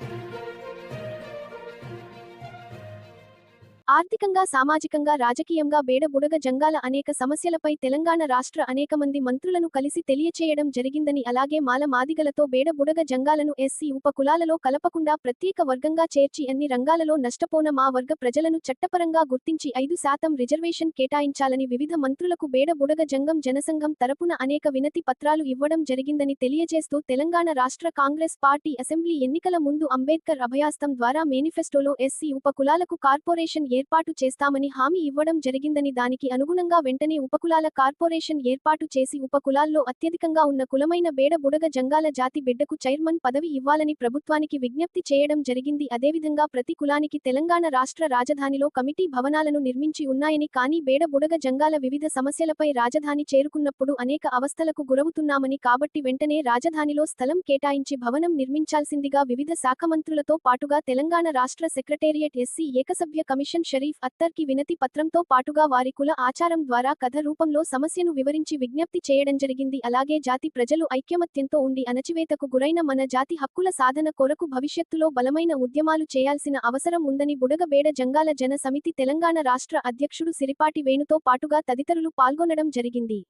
thank you ఆర్థికంగా సామాజికంగా రాజకీయంగా బేడబుడగ జంగాల అనేక సమస్యలపై తెలంగాణ రాష్ట్ర అనేక మంది మంత్రులను కలిసి తెలియచేయడం జరిగిందని అలాగే మాల మాదిగలతో బేడబుడగ జంగాలను ఎస్సీ ఉప కులాలలో కలపకుండా ప్రత్యేక వర్గంగా చేర్చి అన్ని రంగాలలో నష్టపోన మా వర్గ ప్రజలను చట్టపరంగా గుర్తించి ఐదు శాతం రిజర్వేషన్ కేటాయించాలని వివిధ మంత్రులకు బేడ బుడగ జంగం జనసంఘం తరపున అనేక వినతి పత్రాలు ఇవ్వడం జరిగిందని తెలియజేస్తూ తెలంగాణ రాష్ట్ర కాంగ్రెస్ పార్టీ అసెంబ్లీ ఎన్నికల ముందు అంబేద్కర్ అభయాస్తం ద్వారా మేనిఫెస్టోలో ఎస్సీ ఉప కులాలకు కార్పొరేషన్ ఏర్పాటు చేస్తామని హామీ ఇవ్వడం జరిగిందని దానికి అనుగుణంగా వెంటనే ఉపకులాల కార్పొరేషన్ ఏర్పాటు చేసి ఉపకులాల్లో అత్యధికంగా ఉన్న కులమైన బేడ బుడగ జంగాల జాతి బిడ్డకు చైర్మన్ పదవి ఇవ్వాలని ప్రభుత్వానికి విజ్ఞప్తి చేయడం జరిగింది. అదేవిధంగా ప్రతి కులానికి తెలంగాణ రాష్ట్ర రాజధానిలో కమిటీ భవనాలను నిర్మించి ఉన్నాయని కానీ బేడ బుడగ జంగాల వివిధ సమస్యలపై రాజధాని చేరుకున్నప్పుడు అనేక అవస్థలకు గురవుతున్నామని కాబట్టి వెంటనే రాజధానిలో స్థలం కేటాయించి భవనం నిర్మించాల్సిందిగా వివిధ శాఖ మంత్రులతో పాటుగా తెలంగాణ రాష్ట్ర సెక్రటేరియట్ ఎస్సీ ఏకసభ్య కమిషన్ షరీఫ్ అత్తర్కి వినతి పత్రంతో పాటుగా వారి కుల ఆచారం ద్వారా కథ రూపంలో సమస్యను వివరించి విజ్ఞప్తి చేయడం జరిగింది. అలాగే జాతి ప్రజలు ఐక్యమత్యంతో ఉండి అణచివేతకు గురైన మన జాతి హక్కుల సాధన కొరకు భవిష్యత్తులో బలమైన ఉద్యమాలు చేయాల్సిన అవసరం ఉందని బుడగబేడ జంగాల జన సమితి తెలంగాణ రాష్ట్ర అధ్యక్షుడు సిరిపాటి వేణుతో పాటుగా తదితరులు పాల్గొనడం జరిగింది.